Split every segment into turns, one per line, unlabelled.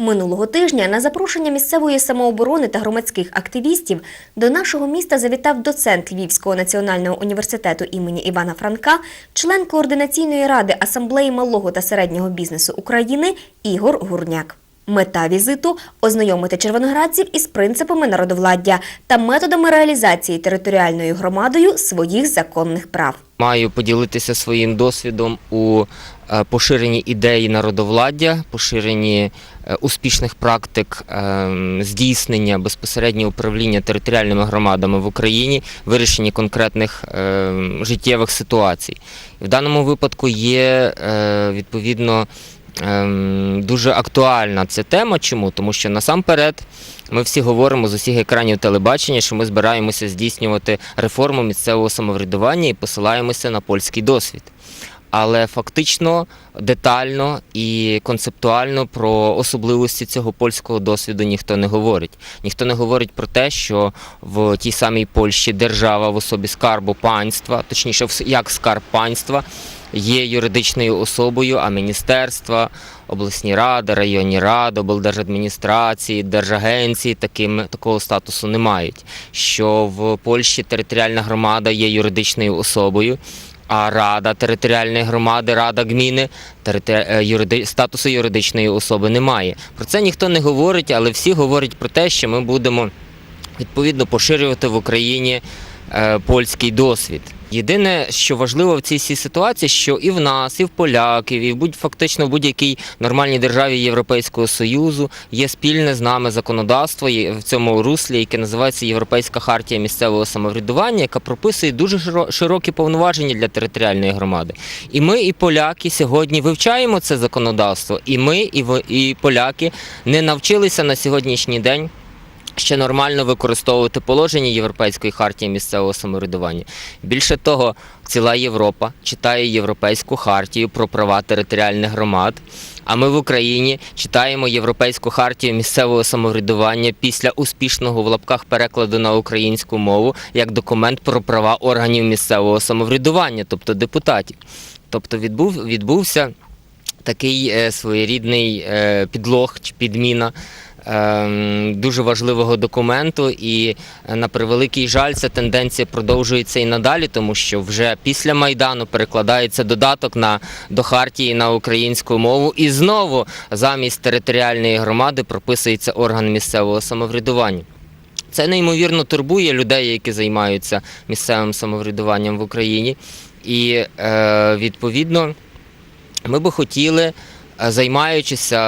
Минулого тижня на запрошення місцевої самооборони та громадських активістів до нашого міста завітав доцент Львівського національного університету імені Івана Франка, член координаційної ради асамблеї малого та середнього бізнесу України Ігор Гурняк. Мета візиту ознайомити червоноградців із принципами народовладдя та методами реалізації територіальною громадою своїх законних прав.
Маю поділитися своїм досвідом у е, поширенні ідеї народовладдя, поширенні е, успішних практик е, здійснення безпосереднього управління територіальними громадами в Україні, вирішенні конкретних життєвих ситуацій. В даному випадку є відповідно. Ем, Дуже актуальна ця тема. Чому? Тому що насамперед ми всі говоримо з усіх екранів телебачення, що ми збираємося здійснювати реформу місцевого самоврядування і посилаємося на польський досвід. Але фактично детально і концептуально про особливості цього польського досвіду ніхто не говорить. Ніхто не говорить про те, що в тій самій Польщі держава в особі скарбу панства, точніше, як скарб панства, є юридичною особою, а міністерства, обласні ради, районні ради, облдержадміністрації, держагенції таким, такого статусу не мають. Що в Польщі територіальна громада є юридичною особою. А рада територіальної громади, рада гміни е, юриди... статусу юридичної особи немає. Про це ніхто не говорить, але всі говорять про те, що ми будемо відповідно поширювати в Україні е, польський досвід. Єдине, що важливо в цій ситуації, що і в нас, і в поляків, і будь фактично в будь-якій нормальній державі Європейського Союзу є спільне з нами законодавство в цьому руслі, яке називається Європейська хартія місцевого самоврядування, яка прописує дуже широ- широкі повноваження для територіальної громади. І ми, і поляки сьогодні вивчаємо це законодавство, і ми, і і поляки не навчилися на сьогоднішній день ще нормально використовувати положення Європейської хартії місцевого самоврядування. Більше того, ціла Європа читає Європейську хартію про права територіальних громад. А ми в Україні читаємо Європейську хартію місцевого самоврядування після успішного в лапках перекладу на українську мову як документ про права органів місцевого самоврядування, тобто депутатів. Тобто відбув, відбувся такий е, своєрідний е, підлог чи підміна дуже важливого документу. І е, на превеликий жаль, ця тенденція продовжується і надалі, тому що вже після Майдану перекладається додаток на, до Хартії на українську мову, і знову замість територіальної громади прописується орган місцевого самоврядування. Це неймовірно турбує людей, які займаються місцевим самоврядуванням в Україні. І е, відповідно ми би хотіли, займаючися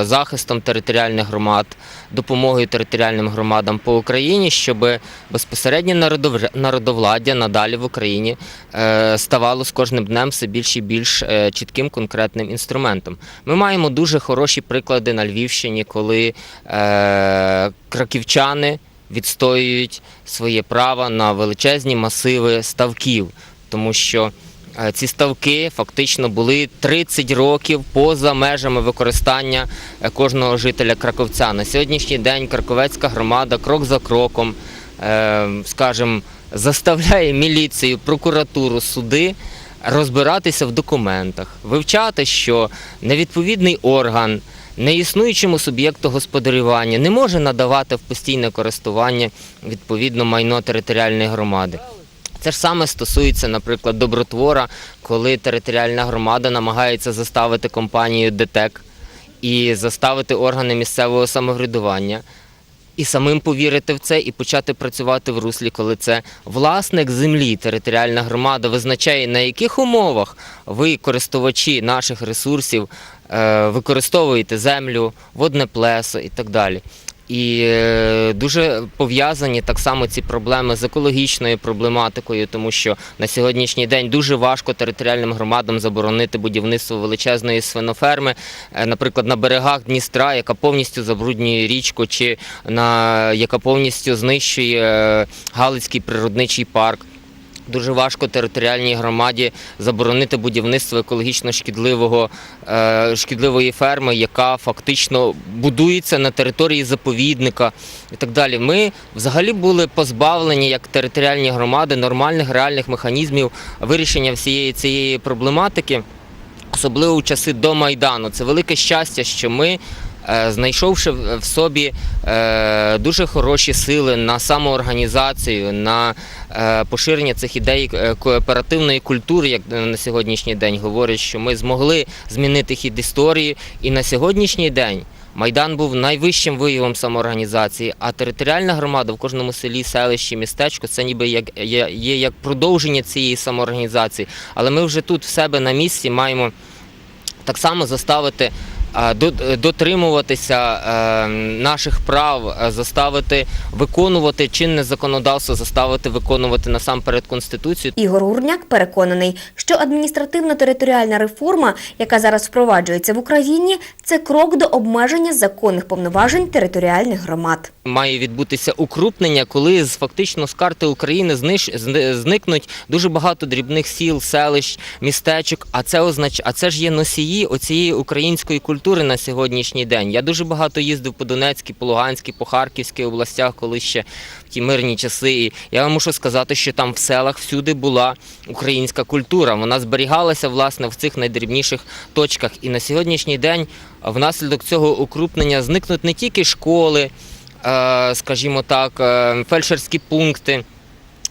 е, захистом територіальних громад, допомогою територіальним громадам по Україні, щоб безпосередньо народовр- народовладдя надалі в Україні е, ставало з кожним днем все більш і більш е, чітким конкретним інструментом. Ми маємо дуже хороші приклади на Львівщині, коли е, краківчани відстоюють своє право на величезні масиви ставків, тому що е, ці ставки фактично були 30 років поза межами використання е, кожного жителя Краковця. На сьогоднішній день Краковецька громада крок за кроком, е, скажімо, заставляє міліцію, прокуратуру, суди розбиратися в документах, вивчати, що невідповідний орган неіснуючому суб'єкту господарювання не може надавати в постійне користування відповідно майно територіальної громади. Це ж саме стосується, наприклад, добротвора, коли територіальна громада намагається заставити компанію ДТЕК і заставити органи місцевого самоврядування і самим повірити в це і почати працювати в руслі, коли це власник землі, територіальна громада визначає, на яких умовах ви, користувачі наших ресурсів, е, використовуєте землю, водне плесо і так далі. І е, дуже пов'язані так само ці проблеми з екологічною проблематикою, тому що на сьогоднішній день дуже важко територіальним громадам заборонити будівництво величезної свиноферми, е, наприклад, на берегах Дністра, яка повністю забруднює річку, чи на яка повністю знищує е, Галицький природничий парк. Дуже важко територіальній громаді заборонити будівництво екологічно шкідливого е, шкідливої ферми, яка фактично будується на території заповідника і так далі. Ми взагалі були позбавлені як територіальні громади нормальних реальних механізмів вирішення всієї цієї проблематики, особливо в часи до Майдану. Це велике щастя, що ми знайшовши в собі е, дуже хороші сили на самоорганізацію, на е, поширення цих ідей е, кооперативної культури, як на сьогоднішній день говорять, що ми змогли змінити хід історії, і на сьогоднішній день. Майдан був найвищим виявом самоорганізації, а територіальна громада в кожному селі, селищі, містечку це ніби як є, є як продовження цієї самоорганізації. Але ми вже тут в себе на місці маємо так само заставити е, дотримуватися е, наших прав, е, заставити виконувати чинне законодавство, заставити виконувати насамперед конституцію.
Ігор Гурняк переконаний, що адміністративно-територіальна реформа, яка зараз впроваджується в Україні, це крок до обмеження законних повноважень територіальних громад.
Має відбутися укрупнення, коли з фактично з карти України зникнуть дуже багато дрібних сіл, селищ, містечок. А це означ... а це ж є носії оцієї української культури на сьогоднішній день. Я дуже багато їздив по Донецькій, по Луганській, по Харківській областях, коли ще в ті мирні часи. І я вам мушу сказати, що там в селах всюди була українська культура. Вона зберігалася власне в цих найдрібніших точках. І на сьогоднішній день внаслідок цього укрупнення зникнуть не тільки школи е, скажімо так, е, фельдшерські пункти.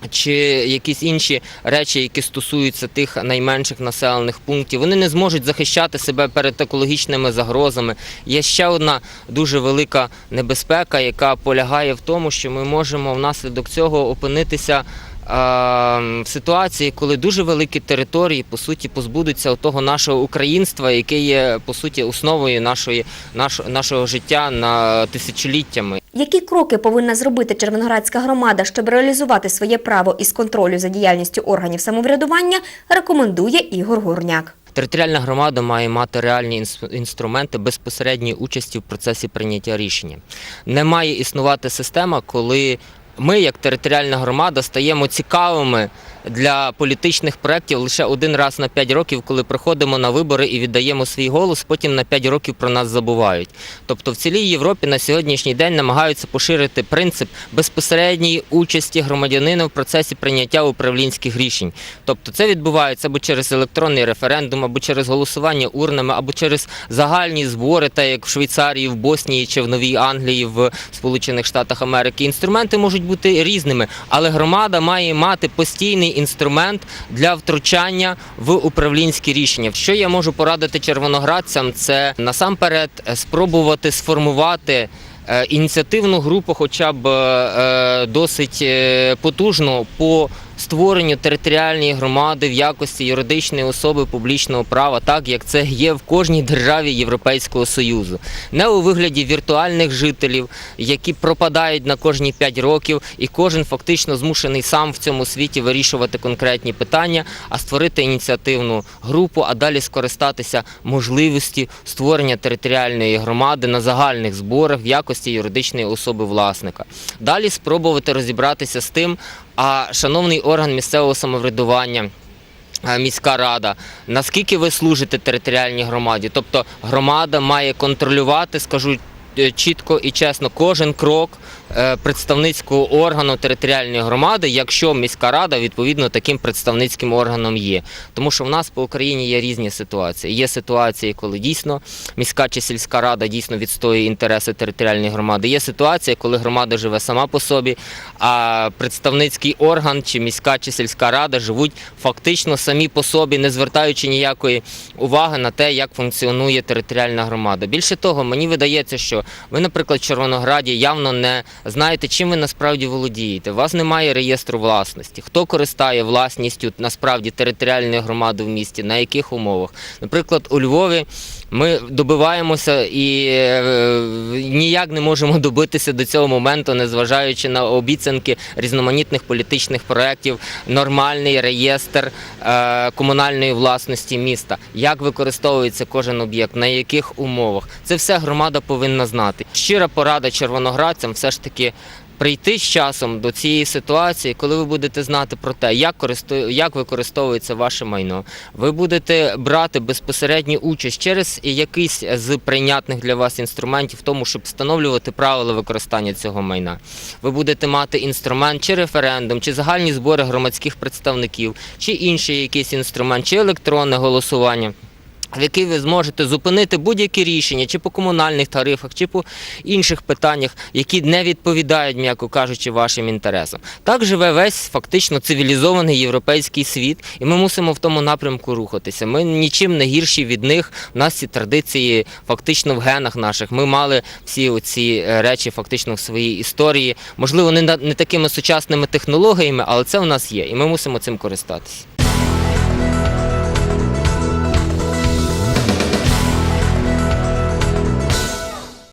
Чи якісь інші речі, які стосуються тих найменших населених пунктів, вони не зможуть захищати себе перед екологічними загрозами. Є ще одна дуже велика небезпека, яка полягає в тому, що ми можемо внаслідок цього опинитися в ситуації, коли дуже великі території по суті позбудуться того нашого українства, яке є по суті основою нашої, нашого, нашого життя на тисячоліттями.
Які кроки повинна зробити Червоноградська громада, щоб реалізувати своє право із контролю за діяльністю органів самоврядування, рекомендує Ігор Гурняк.
Територіальна громада має мати реальні інс- інструменти безпосередньої участі в процесі прийняття рішення. Не має існувати система, коли ми, як територіальна громада, стаємо цікавими для політичних проєктів лише один раз на 5 років, коли приходимо на вибори і віддаємо свій голос, потім на 5 років про нас забувають. Тобто в цілій Європі на сьогоднішній день намагаються поширити принцип безпосередньої участі громадянина в процесі прийняття управлінських рішень. Тобто це відбувається або через електронний референдум, або через голосування урнами, або через загальні збори, так як в Швейцарії, в Боснії чи в Новій Англії, в Сполучених Штатах Америки. Інструменти можуть бути різними, але громада має мати постійний інструмент для втручання в управлінські рішення. Що я можу порадити червоноградцям, це насамперед е, спробувати сформувати. е, Ініціативну групу, хоча б е, досить потужно по створенню територіальної громади в якості юридичної особи публічного права, так як це є в кожній державі Європейського Союзу, не у вигляді віртуальних жителів, які пропадають на кожні 5 років, і кожен фактично змушений сам в цьому світі вирішувати конкретні питання, а створити ініціативну групу, а далі скористатися можливості створення територіальної громади на загальних зборах в якості юридичної особи власника. Далі спробувати розібратися з тим, а шановний орган місцевого самоврядування. Міська рада, наскільки ви служите територіальній громаді? Тобто громада має контролювати, скажу е, чітко і чесно, кожен крок е, представницького органу територіальної громади, якщо міська рада відповідно таким представницьким органом є. Тому що в нас по Україні є різні ситуації. Є ситуації, коли дійсно міська чи сільська рада дійсно відстоює інтереси територіальної громади. Є ситуація, коли громада живе сама по собі, а представницький орган чи міська чи сільська рада живуть фактично самі по собі, не звертаючи ніякої уваги на те, як функціонує територіальна громада. Більше того, мені видається, що ви, наприклад, в Червонограді явно не знаєте, чим ви насправді володієте. У вас немає реєстру власності. Хто користає власністю насправді територіальної громади в місті, на яких умовах? Наприклад, у Львові ми добиваємося і е, ніяк не можемо добитися до цього моменту, незважаючи на обіцянки різноманітних політичних проєктів, нормальний реєстр е, комунальної власності міста. Як використовується кожен об'єкт, на яких умовах? Це все громада повинна знати. Щира порада червоноградцям все ж таки. Прийти з часом до цієї ситуації, коли ви будете знати про те, як користу... як використовується ваше майно, ви будете брати безпосередню участь через якийсь з прийнятних для вас інструментів, тому, щоб встановлювати правила використання цього майна. Ви будете мати інструмент чи референдум, чи загальні збори громадських представників, чи інший якийсь інструмент, чи електронне голосування. В який ви зможете зупинити будь-які рішення, чи по комунальних тарифах, чи по інших питаннях, які не відповідають, м'яко кажучи, вашим інтересам. Так живе весь фактично цивілізований європейський світ, і ми мусимо в тому напрямку рухатися. Ми нічим не гірші від них. У нас ці традиції фактично в генах наших. Ми мали всі оці е, речі фактично в своїй історії. Можливо, не такими сучасними технологіями, але це в нас є, і ми мусимо цим користатися.